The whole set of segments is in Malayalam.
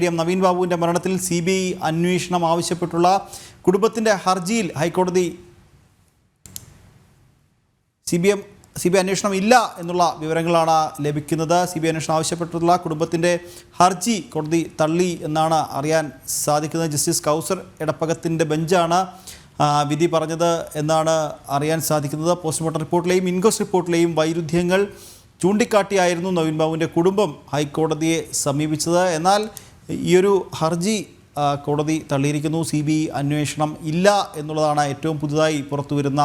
ഡി എം നവീൻ ബാബുവിന്റെ മരണത്തിൽ സി ബി ഐ അന്വേഷണം ആവശ്യപ്പെട്ടുള്ള കുടുംബത്തിന്റെ ഹർജിയിൽ ഹൈക്കോടതി C B M C B അന്വേഷണം ഇല്ല എന്നുള്ള വിവരങ്ങളാണ് ലഭിക്കുന്നത്. സി ബി അന്വേഷണം ആവശ്യപ്പെട്ടുള്ള കുടുംബത്തിന്റെ ഹർജി കോടതി തള്ളി എന്നാണ് അറിയാൻ സാധിക്കുന്നത്. ജസ്റ്റിസ് കൗസർ എടപ്പകത്തിന്റെ ബെഞ്ചാണ് വിധി പറഞ്ഞത് എന്നാണ് അറിയാൻ സാധിക്കുന്നത്. പോസ്റ്റ്മോർട്ടം റിപ്പോർട്ടിലെയും ഇൻക്വസ്റ്റ് റിപ്പോർട്ടിലെയും വൈരുദ്ധ്യങ്ങൾ ചൂണ്ടിക്കാട്ടിയായിരുന്നു നവീൻ ബാബുവിന്റെ കുടുംബം ഹൈക്കോടതിയെ സമീപിച്ചത്. എന്നാൽ ഈയൊരു ഹർജി കോടതി തള്ളിയിരിക്കുന്നു സി ബി അന്വേഷണം ഇല്ല എന്നുള്ളതാണ് ഏറ്റവും പുതുതായി പുറത്തുവരുന്ന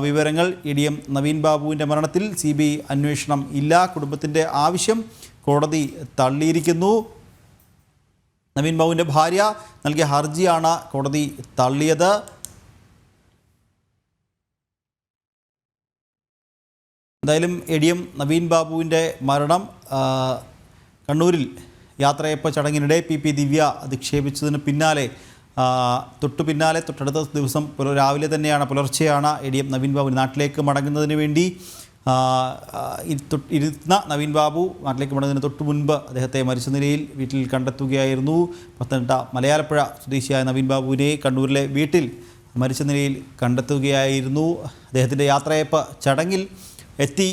വിവരങ്ങൾ. ഇ ഡി എം നവീൻ ബാബുവിന്റെ മരണത്തിൽ സി ബി അന്വേഷണം ഇല്ല. കുടുംബത്തിന്റെ ആവശ്യം കോടതി തള്ളിയിരിക്കുന്നു. നവീൻ ബാബുവിന്റെ ഭാര്യ നൽകിയ ഹർജിയാണ് കോടതി തള്ളിയത്. എന്തായാലും എ ഡി എം നവീൻ ബാബുവിന്റെ മരണം കണ്ണൂരിൽ യാത്രയപ്പ ചടങ്ങിനിടെ പി പി ദിവ്യ അധിക്ഷേപിച്ചതിന് പിന്നാലെ തൊട്ടു പിന്നാലെ തൊട്ടടുത്ത ദിവസം രാവിലെ തന്നെയാണ് പുലർച്ചെയാണ് A D M Naveen Babu നാട്ടിലേക്ക് മടങ്ങുന്നതിന് വേണ്ടി ഇരുന്ന നവീൻ ബാബു നാട്ടിലേക്ക് മടങ്ങുന്നതിന് തൊട്ടു മുൻപ് അദ്ദേഹത്തെ മരിച്ച നിലയിൽ വീട്ടിൽ കണ്ടെത്തുകയായിരുന്നു. പത്തനംതിട്ട മലയാളപ്പുഴ സ്വദേശിയായ നവീൻ ബാബുവിനെ കണ്ണൂരിലെ വീട്ടിൽ മരിച്ച നിലയിൽ കണ്ടെത്തുകയായിരുന്നു. അദ്ദേഹത്തിന്റെ യാത്രയപ്പ് ചടങ്ങിൽ എത്തി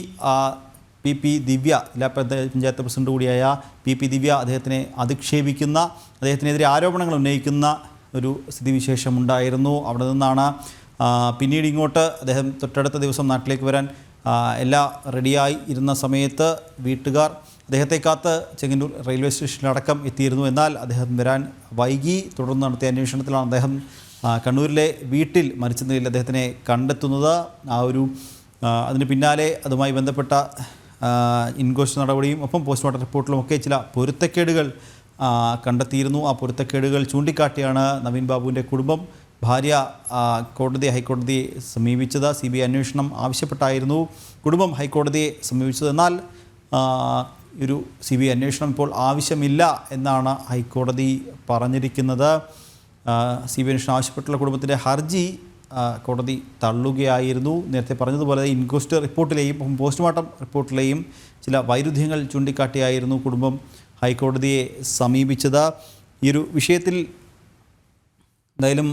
പി പി ദിവ്യ ജില്ലാ പഞ്ചായ- പഞ്ചായത്ത് പ്രസിഡന്റ് കൂടിയായ പി പി ദിവ്യ അദ്ദേഹത്തിനെ അധിക്ഷേപിക്കുന്ന അദ്ദേഹത്തിനെതിരെ ആരോപണങ്ങൾ ഉന്നയിക്കുന്ന ഒരു സ്ഥിതിവിശേഷം ഉണ്ടായിരുന്നു. അവിടെ നിന്നാണ് പിന്നീട് ഇങ്ങോട്ട് അദ്ദേഹം തൊട്ടടുത്ത ദിവസം നാട്ടിലേക്ക് വരാൻ എല്ലാ റെഡിയായി ഇരുന്ന സമയത്ത് വീട്ടുകാർ അദ്ദേഹത്തെ കാത്ത് ചെങ്ങന്നൂർ റെയിൽവേ സ്റ്റേഷനിലടക്കം എത്തിയിരുന്നു. എന്നാൽ അദ്ദേഹം വരാൻ വൈകി. തുടർന്ന് നടത്തിയ അന്വേഷണത്തിലാണ് അദ്ദേഹം കണ്ണൂരിലെ വീട്ടിൽ മരിച്ച നിലയിൽ അദ്ദേഹത്തിനെ കണ്ടെത്തുന്നത്. ആ ഒരു അതിന് പിന്നാലെ അതുമായി ബന്ധപ്പെട്ട ഇൻക്വസ്റ്റ് നടപടിയും ഒപ്പം പോസ്റ്റ്മോർട്ടം റിപ്പോർട്ടിലും ഒക്കെ ചില പൊരുത്തക്കേടുകൾ കണ്ടെത്തിയിരുന്നു. ആ പൊരുത്തക്കേടുകൾ ചൂണ്ടിക്കാട്ടിയാണ് നവീൻ ബാബുവിന്റെ കുടുംബം ഭാര്യ കോടതി ഹൈക്കോടതിയെ സമീപിച്ചത്. സി ബി ഐ അന്വേഷണം ആവശ്യപ്പെട്ടായിരുന്നു കുടുംബം ഹൈക്കോടതിയെ സമീപിച്ചത്. എന്നാൽ ഒരു സി ബി ഐ അന്വേഷണം ഇപ്പോൾ ആവശ്യമില്ല എന്നാണ് ഹൈക്കോടതി പറഞ്ഞിരിക്കുന്നത്. സി ബി അന്വേഷണം ആവശ്യപ്പെട്ടുള്ള കുടുംബത്തിന്റെ ഹർജി കോടതി തള്ളുകയായിരുന്നു. നേരത്തെ പറഞ്ഞതുപോലെ ഇൻക്വസ്റ്റ് റിപ്പോർട്ടിലെയും പോസ്റ്റ്മോർട്ടം റിപ്പോർട്ടിലെയും ചില വൈരുദ്ധ്യങ്ങൾ ചൂണ്ടിക്കാട്ടിയായിരുന്നു കുടുംബം ഹൈക്കോടതിയെ സമീപിച്ചത്. ഈ ഒരു വിഷയത്തിൽ എന്തായാലും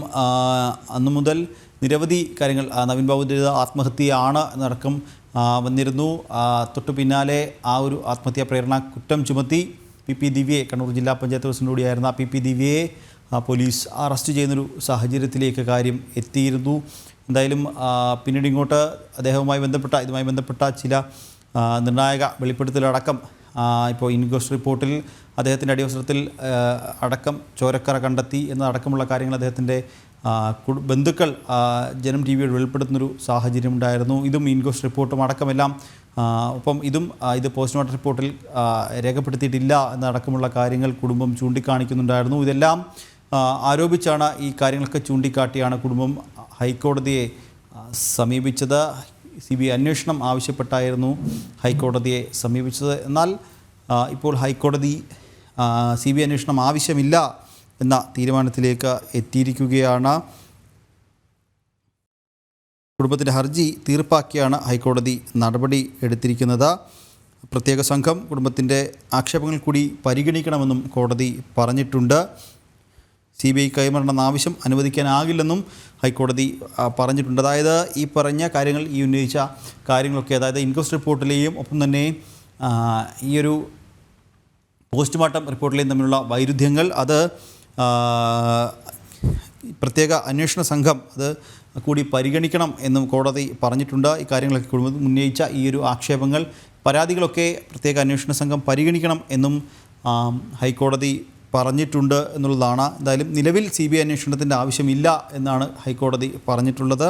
അന്നു മുതൽ നിരവധി കാര്യങ്ങൾ നവീൻ ബാബുവിന്റെ ആത്മഹത്യയാണ് എന്നടക്കം ആ, വന്നിരുന്നു. തൊട്ടു പിന്നാലെ ആ ഒരു ആത്മഹത്യാ പ്രേരണ കുറ്റം ചുമത്തി പി പി ദിവ്യയെ കണ്ണൂർ ജില്ലാ പഞ്ചായത്ത് പ്രസിഡന്റ് കൂടിയായിരുന്ന പി പി ദിവ്യയെ പോലീസ് അറസ്റ്റ് ചെയ്യുന്നൊരു സാഹചര്യത്തിലേക്ക് കാര്യം എത്തിയിരുന്നു. എന്തായാലും പിന്നീട് ഇങ്ങോട്ട് അദ്ദേഹവുമായി ബന്ധപ്പെട്ട ഇതുമായി ബന്ധപ്പെട്ട ചില നിർണായക വെളിപ്പെടുത്തലടക്കം ഇപ്പോൾ ഇൻക്വസ്റ്റ് റിപ്പോർട്ടിൽ അദ്ദേഹത്തിന്റെ അടിയവസരത്തിൽ അടക്കം ചോരക്കറ കണ്ടെത്തി എന്നതടക്കമുള്ള കാര്യങ്ങൾ അദ്ദേഹത്തിന്റെ ബന്ധുക്കൾ ജനം ടി വിയോട് വെളിപ്പെടുത്തുന്നൊരു സാഹചര്യം ഉണ്ടായിരുന്നു. ഇതും ഇൻക്വസ്റ്റ് റിപ്പോർട്ടും അടക്കമെല്ലാം ഒപ്പം ഇതും ഇത് പോസ്റ്റ്മോർട്ടം റിപ്പോർട്ടിൽ രേഖപ്പെടുത്തിയിട്ടില്ല എന്നടക്കമുള്ള കാര്യങ്ങൾ കുടുംബം ചൂണ്ടിക്കാണിക്കുന്നുണ്ടായിരുന്നു. ഇതെല്ലാം ആരോപിച്ചാണ് ഈ കാര്യങ്ങളൊക്കെ ചൂണ്ടിക്കാട്ടിയാണ് കുടുംബം ഹൈക്കോടതിയെ സമീപിച്ചത്. സി ബി അന്വേഷണം ആവശ്യപ്പെട്ടായിരുന്നു ഹൈക്കോടതിയെ സമീപിച്ചത്. എന്നാൽ ഇപ്പോൾ ഹൈക്കോടതി സി ബി അന്വേഷണം ആവശ്യമില്ല എന്ന തീരുമാനത്തിലേക്ക് എത്തിയിരിക്കുകയാണ്. കുടുംബത്തിന്റെ ഹർജി തീർപ്പാക്കിയാണ് ഹൈക്കോടതി നടപടി എടുത്തിരിക്കുന്നത്. പ്രത്യേക സംഘം കുടുംബത്തിന്റെ ആക്ഷേപങ്ങൾ കൂടി പരിഗണിക്കണമെന്നും കോടതി പറഞ്ഞിട്ടുണ്ട്. സി ബി ഐ കൈമാറണമെന്ന ആവശ്യം അനുവദിക്കാനാകില്ലെന്നും ഹൈക്കോടതി പറഞ്ഞിട്ടുണ്ട്. അതായത് ഈ പറഞ്ഞ കാര്യങ്ങൾ ഈ ഉന്നയിച്ച കാര്യങ്ങളൊക്കെ അതായത് ഇൻക്വസ്റ്റ് റിപ്പോർട്ടിലെയും ഒപ്പം തന്നെ ഈയൊരു പോസ്റ്റ്മോർട്ടം റിപ്പോർട്ടിലെയും തമ്മിലുള്ള വൈരുദ്ധ്യങ്ങൾ അത് പ്രത്യേക അന്വേഷണ സംഘം അത് കൂടി പരിഗണിക്കണം എന്നും കോടതി പറഞ്ഞിട്ടുണ്ട്. ഈ കാര്യങ്ങളൊക്കെ കുടുംബം ഉന്നയിച്ച ഈ ഒരു ആക്ഷേപങ്ങൾ പരാതികളൊക്കെ പ്രത്യേക അന്വേഷണ സംഘം പരിഗണിക്കണം എന്നും ഹൈക്കോടതി പറഞ്ഞിട്ടുണ്ട് എന്നുള്ളതാണ്. എന്തായാലും നിലവിൽ സി ബി ഐ അന്വേഷണത്തിന്റെ ആവശ്യമില്ല എന്നാണ് ഹൈക്കോടതി പറഞ്ഞിട്ടുള്ളത്.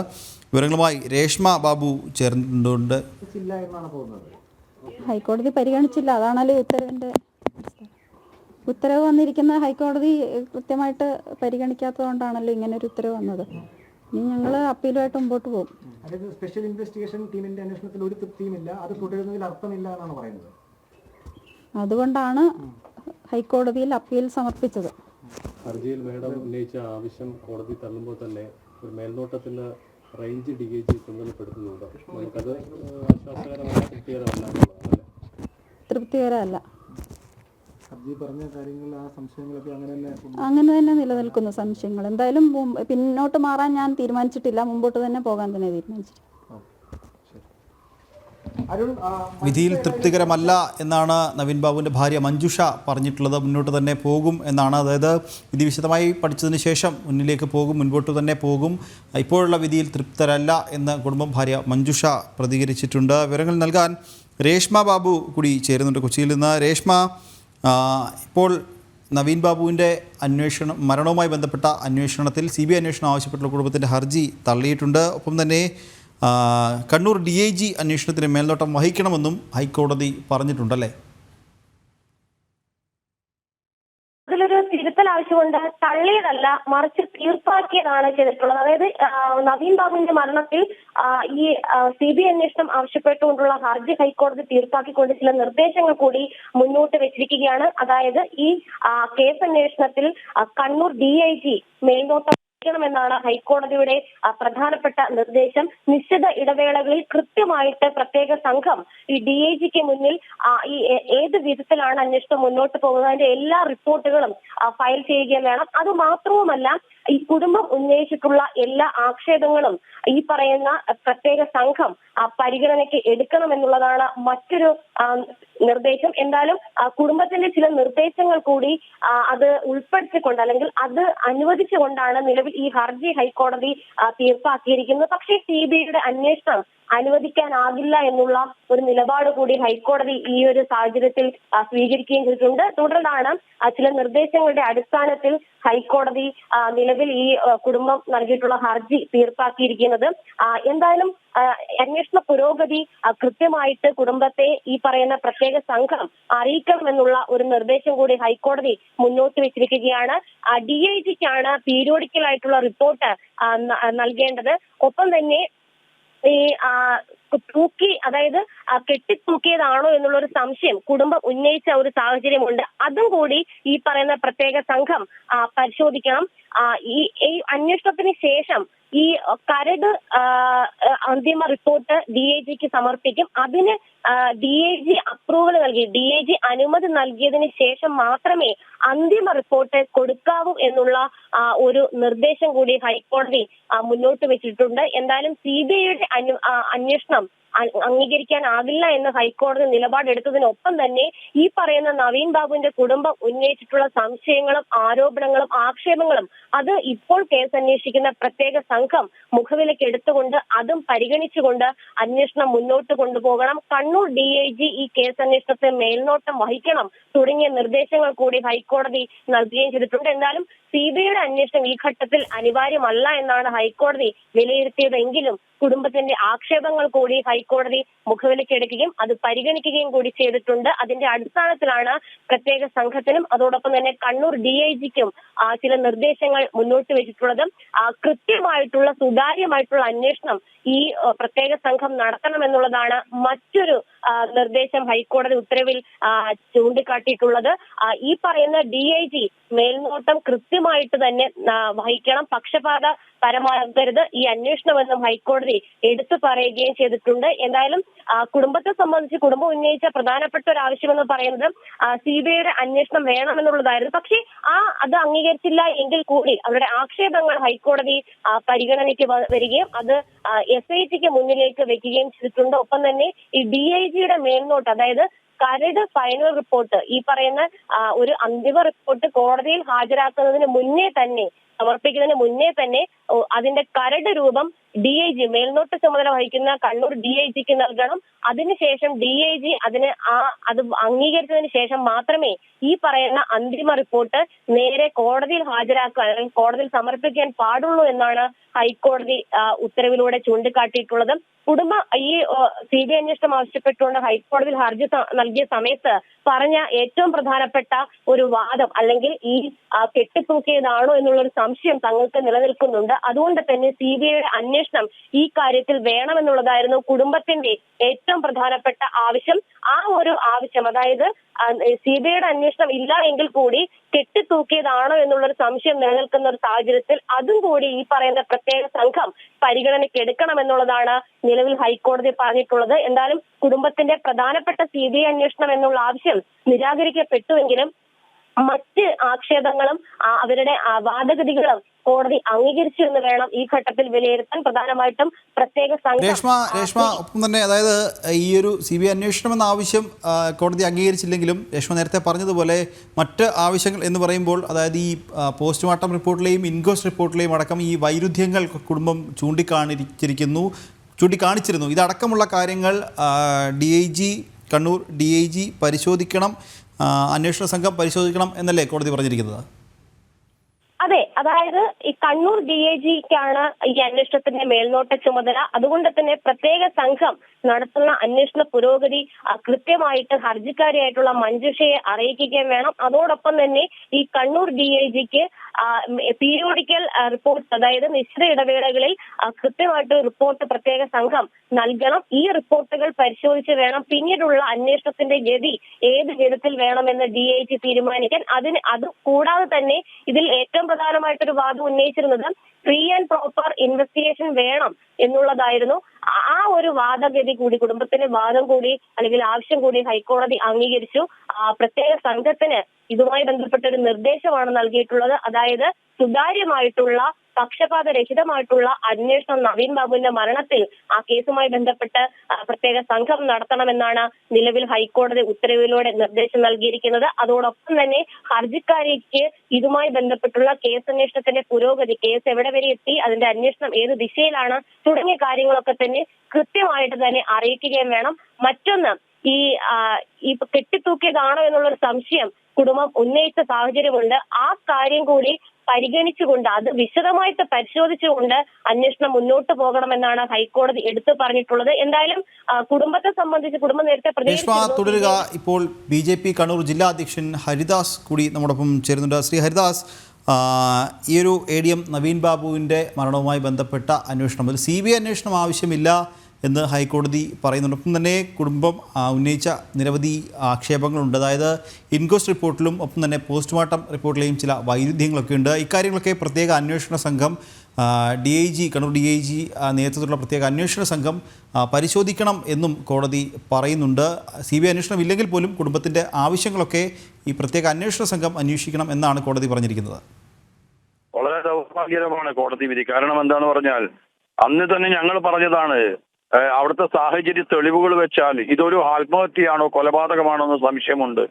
വിവരങ്ങളുമായി രേഷ്മ ബാബു ചേർന്നിട്ടുണ്ട്. ഹൈക്കോടതി പരിഗണിച്ചില്ല. അതാണല്ലോ ഉത്തരവിന്റെ ഉത്തരവ് വന്നിരിക്കുന്ന ഹൈക്കോടതി കൃത്യമായിട്ട് പരിഗണിക്കാത്തതുകൊണ്ടാണല്ലോ ഇങ്ങനെ ഒരു ഉത്തരവ് വന്നത്. ഇനി ഞങ്ങൾ അപ്പീലുമായിട്ട് മുമ്പോട്ട് പോകും. അതായത് സ്പെഷ്യൽ ഇൻവെസ്റ്റിഗേഷൻ ടീമിന്റെ അന്വേഷണത്തിൽ ഒരു തൃപ്തിയുമില്ല. അത് തുടരുന്നതിൽ അർത്ഥമില്ല എന്നാണ് പറയുന്നത്. അതുകൊണ്ടാണ് ഹൈക്കോടതിയിൽ അപ്പീൽ സമർപ്പിച്ചത്. ഹർജിയിൽ മേഡം ഉന്നയിച്ച ആവശ്യം കോടതി തള്ളുമ്പോൾ തന്നെ ഒരു മേൽനോട്ടത്തിന് റേഞ്ച് ഡി ഗേജ് ചുമതലപ്പെടുത്തുന്നുണ്ട് നമുക്കത് ആശ്വാസകരമായ തൃപ്തികരമല്ല തൃപ്തികരമല്ല. ഹർജി പറഞ്ഞ കാര്യങ്ങളിൽ ആ സംശയങ്ങളൊക്കെ അങ്ങനെ തന്നെ അങ്ങനെ തന്നെ നിലനിൽക്കുന്നു സംശയങ്ങൾ. എന്തായാലും മുമ്പ് പിന്നോട്ട് മാറാൻ ഞാൻ തീരുമാനിച്ചിട്ടില്ല. മുമ്പോട്ട് തന്നെ പോകാൻ തന്നെ തീരുമാനിച്ചിട്ടുണ്ട് വിധിയിൽ തൃപ്തികരമല്ല എന്നാണ് നവീൻ ബാബുവിന്റെ ഭാര്യ മഞ്ജുഷ പറഞ്ഞിട്ടുള്ളത്. മുന്നോട്ട് തന്നെ പോകും എന്നാണ്. അതായത് വിധി വിശദമായി പഠിച്ചതിന് ശേഷം മുന്നിലേക്ക് പോകും മുൻപോട്ട് തന്നെ പോകും. ഇപ്പോഴുള്ള വിധിയിൽ തൃപ്തരല്ല എന്ന് കുടുംബം ഭാര്യ മഞ്ജുഷ പ്രതികരിച്ചിട്ടുണ്ട്. വിവരങ്ങൾ നൽകാൻ രേഷ്മ ബാബു കൂടി ചേരുന്നുണ്ട് കൊച്ചിയിൽ നിന്ന്. രേഷ്മ ഇപ്പോൾ നവീൻ ബാബുവിന്റെ അന്വേഷണം മരണവുമായി ബന്ധപ്പെട്ട അന്വേഷണത്തിൽ സി ബി ഐ അന്വേഷണം ആവശ്യപ്പെട്ടുള്ള കുടുംബത്തിന്റെ ഹർജി തള്ളിയിട്ടുണ്ട്. ഒപ്പം തന്നെ കണ്ണൂർ ഡി ഐ ജി അന്വേഷണത്തിന് മേൽനോട്ടം വഹിക്കണമെന്നും ഹൈക്കോടതി പറഞ്ഞിട്ടുണ്ടല്ലേ? അതിലൊരു തിരുത്തൽ ആവശ്യമുണ്ട്. തള്ളിയതല്ല മറിച്ച് തീർപ്പാക്കിയതാണ് ചെയ്തിട്ടുള്ളത്. അതായത് നവീൻ ബാബുവിന്റെ മരണത്തിൽ ഈ സി ബി ഐ അന്വേഷണം ആവശ്യപ്പെട്ടുകൊണ്ടുള്ള ഹർജി ഹൈക്കോടതി തീർപ്പാക്കിക്കൊണ്ട് ചില നിർദ്ദേശങ്ങൾ കൂടി മുന്നോട്ട് വെച്ചിരിക്കുകയാണ്. അതായത് ഈ കേസ് അന്വേഷണത്തിൽ കണ്ണൂർ ഡി ഐ ജി മേൽനോട്ടം വഹിക്കണമെന്നാണ് ഹൈക്കോടതിയുടെ പ്രധാനപ്പെട്ട നിർദ്ദേശം. നിശ്ചിത ഇടവേളകളിൽ കൃത്യമായിട്ട് പ്രത്യേക സംഘം ഈ ഡി ഐ ജിക്ക് മുന്നിൽ ഈ ഏത് വിധത്തിലാണ് അന്വേഷണം മുന്നോട്ട് പോകുന്നത് അതിന്റെ എല്ലാ റിപ്പോർട്ടുകളും ഫയൽ ചെയ്യുകയും വേണം. അത് മാത്രവുമല്ല ഈ കുടുംബം ഉന്നയിച്ചിട്ടുള്ള എല്ലാ ആക്ഷേപങ്ങളും ഈ പറയുന്ന പ്രത്യേക സംഘം പരിഗണനയ്ക്ക് എടുക്കണം എന്നുള്ളതാണ് മറ്റൊരു നിർദ്ദേശം. എന്തായാലും കുടുംബത്തിന്റെ ചില നിർദ്ദേശങ്ങൾ കൂടി അത് ഉൾപ്പെടുത്തിക്കൊണ്ട് അല്ലെങ്കിൽ അത് അനുവദിച്ചുകൊണ്ടാണ് നിലവിൽ ഈ ഹർജി ഹൈക്കോടതി തീർപ്പാക്കിയിരിക്കുന്നത് പക്ഷേ സി ബി ഐയുടെ അന്വേഷണം അനുവദിക്കാനാകില്ല എന്നുള്ള ഒരു നിലപാട് കൂടി ഹൈക്കോടതി ഈ ഒരു സാഹചര്യത്തിൽ സ്വീകരിക്കുകയും ചെയ്തിട്ടുണ്ട്. തുടർന്നാണ് ചില നിർദ്ദേശങ്ങളുടെ അടിസ്ഥാനത്തിൽ ഹൈക്കോടതി നിലവിൽ ഈ കുടുംബം നൽകിയിട്ടുള്ള ഹർജി തീർപ്പാക്കിയിരിക്കുന്നത്. എന്തായാലും അന്വേഷണ പുരോഗതി കൃത്യമായിട്ട് കുടുംബത്തെ ഈ പറയുന്ന പ്രത്യേക സംഘം അറിയിക്കണമെന്നുള്ള ഒരു നിർദ്ദേശം കൂടി ഹൈക്കോടതി മുന്നോട്ട് വെച്ചിരിക്കുകയാണ്. ഡി ഐ ജിക്കാണ് പീരിയോഡിക്കൽ ആയിട്ടുള്ള റിപ്പോർട്ട് നൽകേണ്ടത്. ഒപ്പം തന്നെ ഈ ആ, തൂക്കി അതായത് കെട്ടിത്തൂക്കിയതാണോ എന്നുള്ള ഒരു സംശയം കുടുംബം ഉന്നയിച്ച ഒരു സാഹചര്യമുണ്ട്. അതും കൂടി ഈ പറയുന്ന പ്രത്യേക സംഘം പരിശോധിക്കണം. ഈ അന്വേഷണത്തിന് ശേഷം ഈ കരട് അന്തിമ റിപ്പോർട്ട് ഡി ഐ ജിക്ക് സമർപ്പിക്കും. അതിന് ഡി ഐ ജി അപ്രൂവൽ നൽകി ഡി ഐ ജി അനുമതി നൽകിയതിന് ശേഷം മാത്രമേ അന്തിമ റിപ്പോർട്ട് കൊടുക്കാവൂ എന്നുള്ള ഒരു നിർദ്ദേശം കൂടി ഹൈക്കോടതി മുന്നോട്ട് വെച്ചിട്ടുണ്ട്. എന്തായാലും സി ബി ഐയുടെ അന്വേഷണം them. അംഗീകരിക്കാനാകില്ല എന്ന് ഹൈക്കോടതി നിലപാടെടുത്തതിനൊപ്പം തന്നെ ഈ പറയുന്ന നവീൻ ബാബുവിന്റെ കുടുംബം ഉന്നയിച്ചിട്ടുള്ള സംശയങ്ങളും ആരോപണങ്ങളും ആക്ഷേപങ്ങളും അത് ഇപ്പോൾ കേസ് അന്വേഷിക്കുന്ന പ്രത്യേക സംഘം മുഖവിലയ്ക്ക് എടുത്തുകൊണ്ട് അതും പരിഗണിച്ചുകൊണ്ട് അന്വേഷണം മുന്നോട്ട് കൊണ്ടുപോകണം. കണ്ണൂർ ഡി ഐ ജി ഈ കേസ് അന്വേഷണത്തെ മേൽനോട്ടം വഹിക്കണം തുടങ്ങിയ നിർദ്ദേശങ്ങൾ കൂടി ഹൈക്കോടതി നൽകുകയും ചെയ്തിട്ടുണ്ട്. എന്തായാലും സി ബി ഐയുടെ അന്വേഷണം ഈ ഘട്ടത്തിൽ അനിവാര്യമല്ല എന്നാണ് ഹൈക്കോടതി വിലയിരുത്തിയതെങ്കിലും കുടുംബത്തിന്റെ ആക്ഷേപങ്ങൾ കൂടി ഹൈക്കോടതി മുഖവിലേക്ക് എടുക്കുകയും അത് പരിഗണിക്കുകയും കൂടി ചെയ്തിട്ടുണ്ട്. അതിന്റെ അടിസ്ഥാനത്തിലാണ് പ്രത്യേക സംഘത്തിനും അതോടൊപ്പം തന്നെ കണ്ണൂർ ഡി ഐ ജിക്കും ചില നിർദ്ദേശങ്ങൾ മുന്നോട്ട് വെച്ചിട്ടുള്ളത്. കൃത്യമായിട്ടുള്ള സുതാര്യമായിട്ടുള്ള അന്വേഷണം ഈ പ്രത്യേക സംഘം നടത്തണം എന്നുള്ളതാണ് മറ്റൊരു നിർദ്ദേശം ഹൈക്കോടതി ഉത്തരവിൽ ചൂണ്ടിക്കാട്ടിയിട്ടുള്ളത്. ഈ പറയുന്ന ഡി ഐ ജി മേൽനോട്ടം കൃത്യമായിട്ട് തന്നെ വഹിക്കണം. പക്ഷപാത പരമാകരുത് ഈ അന്വേഷണമെന്നും ഹൈക്കോടതി എടുത്തു പറയുകയും ചെയ്തിട്ടുണ്ട്. എന്തായാലും കുടുംബത്തെ സംബന്ധിച്ച് കുടുംബം ഉന്നയിച്ച പ്രധാനപ്പെട്ട ഒരു ആവശ്യമെന്ന് പറയുന്നത് സി ബി ഐയുടെ അന്വേഷണം വേണമെന്നുള്ളതായിരുന്നു. പക്ഷേ ആ അത് അംഗീകരിച്ചില്ല എങ്കിൽ കൂടി അവരുടെ ആക്ഷേപങ്ങൾ ഹൈക്കോടതി പരിഗണനയ്ക്ക് വരികയും അത് എസ് ഐ ടിക്ക് മുന്നിലേക്ക് വെക്കുകയും ചെയ്തിട്ടുണ്ട്. ഒപ്പം തന്നെ ഈ ഡി ഐ ജിയുടെ മേൽനോട്ട് അതായത് കരട് ഫൈനൽ റിപ്പോർട്ട് ഈ പറയുന്ന ഒരു അന്തിമ റിപ്പോർട്ട് കോടതിയിൽ ഹാജരാക്കുന്നതിന് മുന്നേ തന്നെ സമർപ്പിക്കുന്നതിന് മുന്നേ തന്നെ അതിന്റെ കരട് രൂപം ഡി ഐ ജി മേൽനോട്ട ചുമതല വഹിക്കുന്ന കണ്ണൂർ ഡി ഐ ജിക്ക് നൽകണം. അതിനുശേഷം ഡി ഐ ജി അതിന് ആ അത് അംഗീകരിച്ചതിന് ശേഷം മാത്രമേ ഈ പറയുന്ന അന്തിമ റിപ്പോർട്ട് നേരെ കോടതിയിൽ ഹാജരാക്കാൻ അല്ലെങ്കിൽ കോടതിയിൽ സമർപ്പിക്കാൻ പാടുള്ളൂ എന്നാണ് ഹൈക്കോടതി ഉത്തരവിലൂടെ ചൂണ്ടിക്കാട്ടിയിട്ടുള്ളത്. കുടുംബ ഈ സി ബി ഐ അന്വേഷണം ആവശ്യപ്പെട്ടുകൊണ്ട് ഹൈക്കോടതിയിൽ ഹർജി നൽകിയ സമയത്ത് പറഞ്ഞ ഏറ്റവും പ്രധാനപ്പെട്ട ഒരു വാദം അല്ലെങ്കിൽ ഈ കെട്ടിത്തൂക്കിയതാണോ എന്നുള്ള ഒരു സംശയം തങ്ങൾക്ക് നിലനിൽക്കുന്നുണ്ട്. അതുകൊണ്ട് തന്നെ സി ബി ഐയുടെ അന്വേഷണം ഈ കാര്യത്തിൽ വേണമെന്നുള്ളതായിരുന്നു കുടുംബത്തിന്റെ ഏറ്റവും പ്രധാനപ്പെട്ട ആവശ്യം. ആ ഒരു ആവശ്യം അതായത് സി ബി ഐയുടെ അന്വേഷണം ഇല്ല എങ്കിൽ കൂടി കെട്ടിത്തൂക്കിയതാണോ എന്നുള്ള ഒരു സംശയം നിലനിൽക്കുന്ന ഒരു സാഹചര്യത്തിൽ അതും കൂടി ഈ പറയുന്ന പ്രത്യേക സംഘം പരിഗണനയ്ക്ക് എടുക്കണമെന്നുള്ളതാണ് നിലവിൽ ഹൈക്കോടതി പറഞ്ഞിട്ടുള്ളത്. എന്തായാലും കുടുംബത്തിന്റെ പ്രധാനപ്പെട്ട സി ബി ഐ അന്വേഷണം എന്നുള്ള ആവശ്യം നിരാകരിക്കപ്പെട്ടുവെങ്കിലും മറ്റ് ആക്ഷേപങ്ങളും അവരുടെ വാദഗതികളും കോടതി അംഗീകരിച്ചു എന്ന് വേണം ഈ ഘട്ടത്തിൽ വിലയിരുത്താൻ. പ്രധാനമായിട്ടും പ്രത്യേക രേഷ്മ രേഷ്മ ഒപ്പം തന്നെ അതായത് ഈ ഒരു സി ബി ഐ അന്വേഷണം എന്ന ആവശ്യം കോടതി അംഗീകരിച്ചില്ലെങ്കിലും രേഷ്മ നേരത്തെ പറഞ്ഞതുപോലെ മറ്റ് ആവശ്യങ്ങൾ എന്ന് പറയുമ്പോൾ അതായത് ഈ പോസ്റ്റ്മോർട്ടം റിപ്പോർട്ടിലെയും ഇൻക്വസ്റ്റ് റിപ്പോർട്ടിലെയും അടക്കം ഈ വൈരുദ്ധ്യങ്ങൾ കുടുംബം ചൂണ്ടിക്കാണിച്ചിരിക്കുന്നു ചൂണ്ടിക്കാണിച്ചിരുന്നു. ഇതടക്കമുള്ള കാര്യങ്ങൾ D I G Kannur D I G പരിശോധിക്കണം അന്വേഷണ സംഘം പരിശോധിക്കണം എന്നല്ലേ കോടതി പറഞ്ഞിരിക്കുന്നത്? അതായത് ഈ കണ്ണൂർ ഡി എ ജിക്കാണ് ഈ അന്വേഷണത്തിന്റെ മേൽനോട്ട ചുമതല. അതുകൊണ്ട് തന്നെ പ്രത്യേക സംഘം നടത്തുന്ന അന്വേഷണ പുരോഗതി കൃത്യമായിട്ട് ഹർജിക്കാരിയായിട്ടുള്ള മഞ്ജുഷയെ അറിയിക്കുകയും വേണം. അതോടൊപ്പം തന്നെ ഈ കണ്ണൂർ ഡി ഐ ജിക്ക് പീരിയോഡിക്കൽ റിപ്പോർട്ട് അതായത് നിശ്ചിത ഇടവേളകളിൽ കൃത്യമായിട്ട് റിപ്പോർട്ട് പ്രത്യേക സംഘം നൽകണം. ഈ റിപ്പോർട്ടുകൾ പരിശോധിച്ച് വേണം. പിന്നീടുള്ള അന്വേഷണത്തിന്റെ ഗതി ഏത് വിധത്തിൽ വേണമെന്ന് ഡി ഐ ജി തീരുമാനിക്കാൻ. അതിന് അത് കൂടാതെ തന്നെ ഇതിൽ ഏറ്റവും പ്രധാനമായിട്ടൊരു വാദം ഉന്നയിച്ചിരുന്നത് ഫ്രീ ആൻഡ് പ്രോപ്പർ ഇൻവെസ്റ്റിഗേഷൻ വേണം എന്നുള്ളതായിരുന്നു. ആ ഒരു വാദഗതി കൂടി കുടുംബത്തിന്റെ വാദം കൂടി അല്ലെങ്കിൽ ആവശ്യം കൂടി ഹൈക്കോടതി അംഗീകരിച്ചു. പ്രത്യേക സംഘത്തിന് ഇതുമായി ബന്ധപ്പെട്ട ഒരു നിർദ്ദേശമാണ് നൽകിയിട്ടുള്ളത്. അതായത് സുതാര്യമായിട്ടുള്ള പക്ഷപാതരഹിതമായിട്ടുള്ള അന്വേഷണം നവീൻ ബാബുവിന്റെ മരണത്തിൽ ആ കേസുമായി ബന്ധപ്പെട്ട് പ്രത്യേക സംഘം നടത്തണമെന്നാണ് നിലവിൽ ഹൈക്കോടതി ഉത്തരവിലൂടെ നിർദ്ദേശം നൽകിയിരിക്കുന്നത്. അതോടൊപ്പം തന്നെ ഹർജിക്കാരിക്ക് ഇതുമായി ബന്ധപ്പെട്ടുള്ള കേസ് അന്വേഷണത്തിന്റെ പുരോഗതി കേസ് എവിടെ വരെ എത്തി അതിന്റെ അന്വേഷണം ഏത് ദിശയിലാണ് തുടങ്ങിയ കാര്യങ്ങളൊക്കെ തന്നെ കൃത്യമായിട്ട് തന്നെ അറിയിക്കുകയും വേണം. മറ്റൊന്ന് ഈ ഈ കെട്ടിത്തൂക്കിയതാണോ എന്നുള്ള സംശയം കുടുംബം ഉന്നയിച്ച സാഹചര്യമുണ്ട്. ആ കാര്യം കൂടി പരിഗണിച്ചുകൊണ്ട് അത് വിശദമായിട്ട് പരിശോധിച്ചുകൊണ്ട് അന്വേഷണം മുന്നോട്ട് പോകണമെന്നാണ് ഹൈക്കോടതി എടുത്തു പറഞ്ഞിട്ടുള്ളത്. എന്തായാലും കുടുംബത്തെ സംബന്ധിച്ച് കുടുംബം നേരത്തെ തുടരുക. ഇപ്പോൾ ബി ജെ പി കണ്ണൂർ ജില്ലാ അധ്യക്ഷൻ ഹരിദാസ് കൂടി നമ്മോടൊപ്പം ചേരുന്നുണ്ട്. ശ്രീ ഹരിദാസ് ഈ ഒരു എ ഡി എം നവീൻ ബാബുവിന്റെ മരണവുമായി ബന്ധപ്പെട്ട അന്വേഷണം. ഒരു സി ബി ഐ അന്വേഷണം ആവശ്യമില്ല. എന്ന് ഹൈക്കോടതി പറയുന്നുണ്ട്. ഒപ്പം തന്നെ കുടുംബം ഉന്നയിച്ച നിരവധി ആക്ഷേപങ്ങളുണ്ട്. അതായത് ഇൻകോസ്റ്റ് റിപ്പോർട്ടിലും ഒപ്പം തന്നെ പോസ്റ്റ്മോർട്ടം റിപ്പോർട്ടിലെയും ചില വൈരുദ്ധ്യങ്ങളൊക്കെ ഉണ്ട്. ഇക്കാര്യങ്ങളൊക്കെ പ്രത്യേക അന്വേഷണ സംഘം D I G Kannur D I G നേതൃത്വത്തിലുള്ള പ്രത്യേക അന്വേഷണ സംഘം പരിശോധിക്കണം എന്നും കോടതി പറയുന്നുണ്ട്. സി ബി ഐ അന്വേഷണം ഇല്ലെങ്കിൽ പോലും കുടുംബത്തിന്റെ ആവശ്യങ്ങളൊക്കെ ഈ പ്രത്യേക അന്വേഷണ സംഘം അന്വേഷിക്കണം എന്നാണ് കോടതി പറഞ്ഞിരിക്കുന്നത്. വളരെ ദൗർഭാഗ്യകരമാണ് കോടതി വിധി. കാരണം എന്താണെന്ന് പറഞ്ഞാൽ അന്ന് തന്നെ ഞങ്ങൾ പറഞ്ഞതാണ് അവിടുത്തെ സാഹചര്യ തെളിവുകൾ വെച്ചാൽ ഇതൊരു ആത്മഹത്യയാണോ കൊലപാതകമാണോ എന്ന് സംശയമുണ്ട്.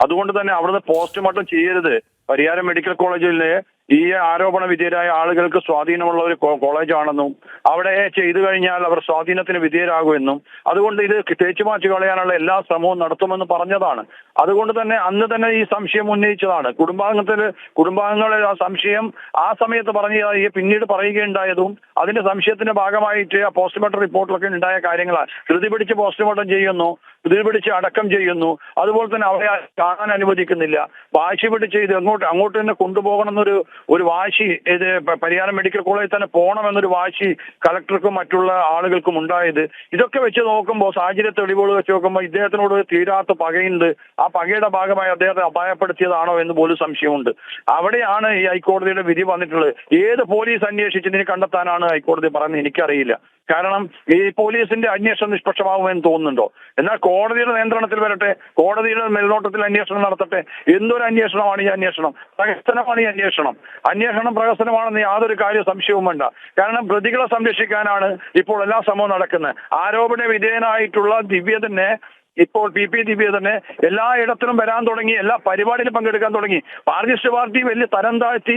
അതുകൊണ്ട് തന്നെ അവിടുന്ന് പോസ്റ്റ്മോർട്ടം ചെയ്യരുത്. പരിയാരം മെഡിക്കൽ കോളേജിലെ ഈ ആരോപണ വിധേയരായ ആളുകൾക്ക് സ്വാധീനമുള്ള ഒരു കോളേജാണെന്നും അവിടെ ചെയ്തു കഴിഞ്ഞാൽ അവർ സ്വാധീനത്തിന് വിധേയരാകുമെന്നും അതുകൊണ്ട് ഇത് തേച്ചു മാറ്റി കളയാനുള്ള എല്ലാ ശ്രമവും നടത്തുമെന്ന് പറഞ്ഞതാണ്. അതുകൊണ്ട് തന്നെ അന്ന് തന്നെ ഈ സംശയം ഉന്നയിച്ചതാണ്. കുടുംബാംഗത്തിൽ കുടുംബാംഗങ്ങളെ ആ സംശയം ആ സമയത്ത് പറഞ്ഞ പിന്നീട് പറയുകയുണ്ടായതും അതിന്റെ സംശയത്തിന്റെ ഭാഗമായിട്ട് ആ പോസ്റ്റ്മോർട്ടം റിപ്പോർട്ടിലൊക്കെ ഉണ്ടായ കാര്യങ്ങളാണ്. ധൃതി പിടിച്ച് പോസ്റ്റ്മോർട്ടം ചെയ്യുന്നു ധൃതി പിടിച്ച് അടക്കം ചെയ്യുന്നു. അതുപോലെ തന്നെ അവരെ കാണാൻ അനുവദിക്കുന്നില്ല. വാശി പിടിച്ച് ഇത് അങ്ങോട്ട് അങ്ങോട്ട് തന്നെ കൊണ്ടുപോകണം എന്നൊരു ഒരു വാശി ഇത് പരിയാരം മെഡിക്കൽ കോളേജിൽ തന്നെ പോകണമെന്നൊരു വാശി കളക്ടർക്കും മറ്റുള്ള ആളുകൾക്കും ഉണ്ടായത്. ഇതൊക്കെ വെച്ച് നോക്കുമ്പോൾ സാഹചര്യ തെളിവുകൾ വെച്ച് നോക്കുമ്പോൾ ഇദ്ദേഹത്തിനോട് തീരാത്ത പകയുണ്ട്. ആ പകയുടെ ഭാഗമായി അദ്ദേഹത്തെ അപായപ്പെടുത്തിയതാണോ എന്ന് പോലും സംശയമുണ്ട്. അവിടെയാണ് ഈ ഹൈക്കോടതിയുടെ വിധി വന്നിട്ടുള്ളത്. ഏത് പോലീസ് അന്വേഷിച്ചതിനെ കണ്ടെത്താനാണ് ഹൈക്കോടതി പറയുന്നത് എനിക്കറിയില്ല. കാരണം ഈ പോലീസിന്റെ അന്വേഷണം നിഷ്പക്ഷമാവുമെന്ന് തോന്നുന്നുണ്ടോ? എന്നാൽ കോടതിയുടെ നിയന്ത്രണത്തിൽ വരട്ടെ കോടതിയുടെ മേൽനോട്ടത്തിൽ അന്വേഷണം നടത്തട്ടെ എന്തൊരു അന്വേഷണമാണ് ഈ അന്വേഷണം? പ്രഹസനമാണ് ഈ അന്വേഷണം. അന്വേഷണം പ്രഹസനമാണെന്ന് യാതൊരു കാര്യ സംശയവും വേണ്ട. കാരണം പ്രതികളെ സംരക്ഷിക്കാനാണ് ഇപ്പോൾ എല്ലാ ശ്രമവും നടക്കുന്നത്. ആരോപണ വിധേയനായിട്ടുള്ള ദിവ്യ തന്നെ ഇപ്പോൾ പി പി ദിവ്യ തന്നെ എല്ലായിടത്തിലും വരാൻ തുടങ്ങി എല്ലാ പരിപാടിയിലും പങ്കെടുക്കാൻ തുടങ്ങി. മാർക്സിസ്റ്റ് പാർട്ടി വലിയ തരം താഴ്ത്തി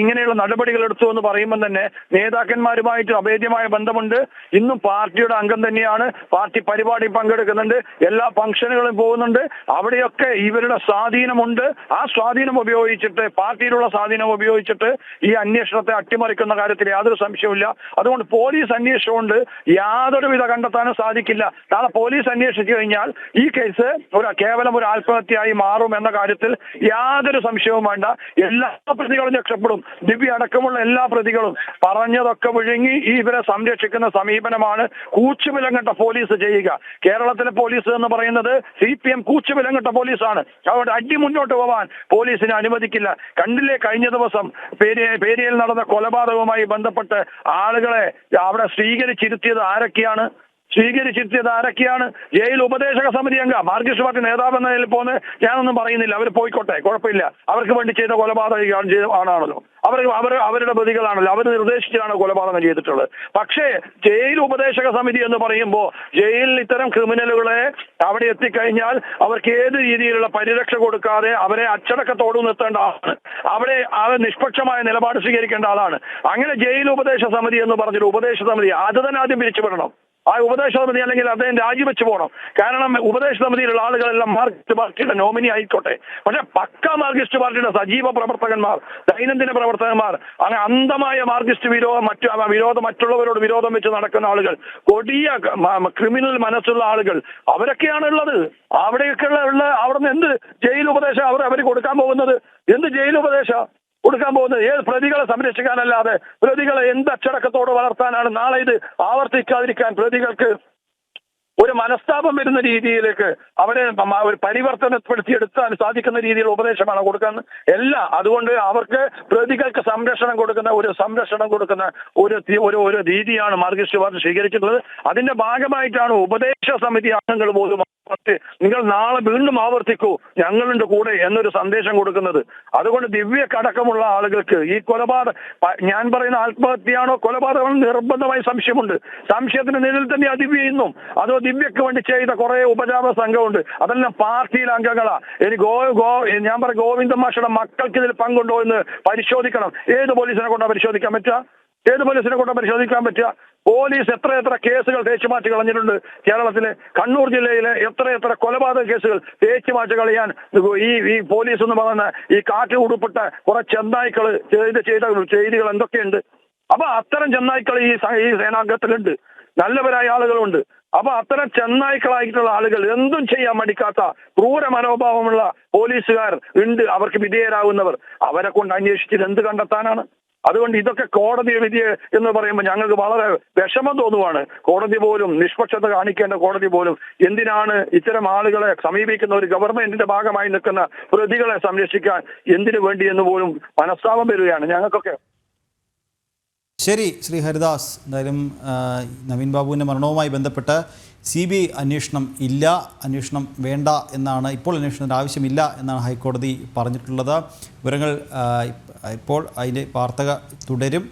ഇങ്ങനെയുള്ള നടപടികൾ എടുത്തു എന്ന് പറയുമ്പോൾ തന്നെ നേതാക്കന്മാരുമായിട്ട് അഭേദ്യമായ ബന്ധമുണ്ട്. ഇന്നും പാർട്ടിയുടെ അംഗം തന്നെയാണ്. പാർട്ടി പരിപാടി പങ്കെടുക്കുന്നുണ്ട്. എല്ലാ ഫംഗ്ഷനുകളും പോകുന്നുണ്ട്. അവിടെയൊക്കെ ഇവരുടെ സ്വാധീനമുണ്ട്. ആ സ്വാധീനം ഉപയോഗിച്ചിട്ട് പാർട്ടിയിലുള്ള സ്വാധീനം ഉപയോഗിച്ചിട്ട് ഈ അന്വേഷണത്തെ അട്ടിമറിക്കുന്ന കാര്യത്തിൽ യാതൊരു സംശയവുമില്ല. അതുകൊണ്ട് പോലീസ് അന്വേഷണം കൊണ്ട് യാതൊരുവിധ കണ്ടെത്താനും സാധിക്കില്ല. കാരണം പോലീസ് അന്വേഷിച്ചു കഴിഞ്ഞാൽ ഈ കേസ് ഒരു കേവലം ഒരു ആത്മഹത്യയായി മാറും എന്ന കാര്യത്തിൽ യാതൊരു സംശയവും വേണ്ട. എല്ലാ പ്രതികളും രക്ഷപ്പെടും. ദിവ്യ അടക്കമുള്ള എല്ലാ പ്രതികളും പറഞ്ഞതൊക്കെ വിഴുങ്ങി ഈ ഇവരെ സംരക്ഷിക്കുന്ന സമീപനമാണ് കൂച്ചുവിലങ്ങട്ട പോലീസ് ചെയ്യുക. കേരളത്തിലെ പോലീസ് എന്ന് പറയുന്നത് സി പി എം കൂച്ചുവിലങ്ങട്ട പോലീസാണ്. അവിടെ അടി മുന്നോട്ട് പോവാൻ പോലീസിനെ അനുവദിക്കില്ല. കണ്ടില്ലേ കഴിഞ്ഞ ദിവസം പേരിയ പേരിയയിൽ നടന്ന കൊലപാതകവുമായി ബന്ധപ്പെട്ട് ആളുകളെ അവിടെ സ്വീകരിച്ചിരുത്തിയത് ആരൊക്കെയാണ്? സ്വീകരിച്ചിരുത്തിയത് ആരൊക്കെയാണ്? ജയിൽ ഉപദേശക സമിതി അംഗം. മാർക്സിസ്റ്റ് പാർട്ടി നേതാവ് എന്ന നിലയിൽ പോകുന്ന ഞാനൊന്നും പറയുന്നില്ല. അവർ പോയിക്കോട്ടെ കുഴപ്പമില്ല. അവർക്ക് വേണ്ടി ചെയ്ത കൊലപാതകം ആണാണല്ലോ. അവർ അവർ അവരുടെ പ്രതികളാണല്ലോ. അവർ നിർദ്ദേശിച്ചാണ് കൊലപാതകം ചെയ്തിട്ടുള്ളത്. പക്ഷേ ജയിൽ ഉപദേശക സമിതി എന്ന് പറയുമ്പോൾ ജയിലിൽ ഇത്തരം ക്രിമിനലുകളെ അവിടെ എത്തിക്കഴിഞ്ഞാൽ അവർക്ക് ഏത് രീതിയിലുള്ള പരിരക്ഷ കൊടുക്കാതെ അവരെ അച്ചടക്കത്തോട് നിർത്തേണ്ട ആളാണ്. അവിടെ അവർ നിഷ്പക്ഷമായ നിലപാട് സ്വീകരിക്കേണ്ട ആളാണ്. അങ്ങനെ ജയിൽ ഉപദേശ സമിതി എന്ന് പറഞ്ഞൊരു ഉപദേശ സമിതി അത് തന്നെ ആദ്യം പിരിച്ചുവിടണം. ആ ഉപദേശ സമിതി അല്ലെങ്കിൽ അദ്ദേഹം രാജിവെച്ച് പോകണം കാരണം ഉപദേശ സമിതിയിലുള്ള ആളുകളെല്ലാം മാർക്സിസ്റ്റ് പാർട്ടിയുടെ നോമിനി ആയിക്കോട്ടെ. പക്ഷെ പക്ക മാർക്സിസ്റ്റ് പാർട്ടിയുടെ സജീവ പ്രവർത്തകന്മാർ ദൈനംദിന പ്രവർത്തകന്മാർ അങ്ങനെ അന്ധമായ മാർക്സിസ്റ്റ് വിരോധം മറ്റു വിരോധം മറ്റുള്ളവരോട് വിരോധം വെച്ച് നടക്കുന്ന ആളുകൾ കൊടിയ ക്രിമിനൽ മനസ്സുള്ള ആളുകൾ അവരൊക്കെയാണ് ഉള്ളത് അവിടെയൊക്കെയുള്ള ഉള്ള അവിടെ നിന്ന് എന്ത് ജയിൽ ഉപദേശം അവർ അവർ കൊടുക്കാൻ പോകുന്നത്? എന്ത് ജയിൽ ഉപദേശം? കൊടുക്കാൻ പോകുന്നത് ഏത് പ്രതികളെ സംരക്ഷിക്കാനല്ലാതെ പ്രതികളെ എന്ത് അച്ചടക്കത്തോട് വളർത്താനാണ് നാളെ ഇത് ആവർത്തിക്കാതിരിക്കാൻ പ്രതികൾക്ക് ഒരു മനസ്താപം വരുന്ന രീതിയിലേക്ക് അവരെ ഒരു പരിവർത്തനപ്പെടുത്തിയെടുക്കാൻ സാധിക്കുന്ന രീതിയിൽ ഉപദേശമാണ് കൊടുക്കുന്നത് എല്ലാ അതുകൊണ്ട് അവർക്ക് പ്രതികൾക്ക് സംരക്ഷണം കൊടുക്കുന്ന ഒരു സംരക്ഷണം കൊടുക്കുന്ന ഒരു ഒരു ഒരു രീതിയാണ് മാർഗിസ്റ്റ് പാർട്ടി അതിന്റെ ഭാഗമായിട്ടാണ് ഉപദേശ സമിതി അംഗങ്ങൾ പോലും പറഞ്ഞ് നിങ്ങൾ നാളെ വീണ്ടും ആവർത്തിക്കൂ ഞങ്ങളുടെ കൂടെ എന്നൊരു സന്ദേശം കൊടുക്കുന്നത്. അതുകൊണ്ട് ദിവ്യ കടക്കമുള്ള ആളുകൾക്ക് ഈ കൊലപാതക ഞാൻ പറയുന്ന ആത്മഹത്യയാണോ കൊലപാതകമാണോ നിർബന്ധമായി സംശയമുണ്ട്. സംശയത്തിന്റെ നിഴൽ തന്നെ ദിവ്യ അതോ ദിവ്യക്ക് വേണ്ടി ചെയ്ത കുറെ ഉപജാപ സംഘമുണ്ട്. അതെല്ലാം പാർട്ടിയിലെ അംഗങ്ങളാ. ഇനി ഗോ ഗോ ഞാൻ പറയും ഗോവിന്ദ മാഷയുടെ മക്കൾക്ക് ഇതിൽ പങ്കുണ്ടോ എന്ന് പരിശോധിക്കണം. ഏത് പോലീസിനെ കൊണ്ടാ പരിശോധിക്കാൻ പറ്റുക? ഏത് പോലീസിനെ കൊണ്ടാ പരിശോധിക്കാൻ പറ്റുക? പോലീസ് എത്ര എത്ര കേസുകൾ തേച്ചു മാറ്റി കളഞ്ഞിട്ടുണ്ട് കേരളത്തിലെ കണ്ണൂർ ജില്ലയിലെ എത്ര എത്ര കൊലപാതക കേസുകൾ തേച്ചു മാറ്റി കളയാൻ ഈ ഈ പോലീസ് എന്ന് പറയുന്ന ഈ കാറ്റ് ഉടുപ്പിട്ട കുറെ ചെന്നായ്ക്കൾ ചെയ്ത് ചെയ്ത ചെയ്തികൾ എന്തൊക്കെയുണ്ട്? അപ്പൊ അത്തരം ചെന്നായ്ക്കൾ ഈ ഈ സേനാംഗത്തിലുണ്ട്. നല്ലവരായ ആളുകളുണ്ട്. അപ്പൊ അത്തരം ചെന്നായ്ക്കളായിട്ടുള്ള ആളുകൾ എന്തും ചെയ്യാൻ മടിക്കാത്ത ക്രൂര മനോഭാവമുള്ള പോലീസുകാർ ഉണ്ട്. അവർക്ക് വിധേയരാകുന്നവർ. അവരെ കൊണ്ട് അന്വേഷിച്ചിട്ട് എന്ത് കണ്ടെത്താനാണ്? അതുകൊണ്ട് ഇതൊക്കെ കോടതി വിധി എന്ന് പറയുമ്പോൾ ഞങ്ങൾക്ക് വളരെ വിഷമം തോന്നുവാണ്. കോടതി പോലും നിഷ്പക്ഷത കാണിക്കേണ്ട കോടതി പോലും എന്തിനാണ് ഇത്തരം ആളുകളെ സമീപിക്കുന്ന ഒരു ഗവൺമെന്റിന്റെ ഭാഗമായി നിൽക്കുന്ന പ്രതികളെ സംരക്ഷിക്കാൻ എന്തിനു വേണ്ടി എന്ന് പോലും മനസ്താപം വരികയാണ്. ഞങ്ങൾക്കൊക്കെ ശരി ശ്രീ ഹരിദാസ്. എന്തായാലും നവീൻ ബാബുവിന്റെ മരണവുമായി ബന്ധപ്പെട്ട് സി ബി ഐ അന്വേഷണം ഇല്ല അന്വേഷണം വേണ്ട എന്നാണ് ഇപ്പോൾ അന്വേഷണത്തിന്റെ ആവശ്യമില്ല എന്നാണ് ഹൈക്കോടതി പറഞ്ഞിട്ടുള്ളത്. വിവരങ്ങൾ ഇപ്പോൾ അതിന്റെ വാർത്തക തുടരും.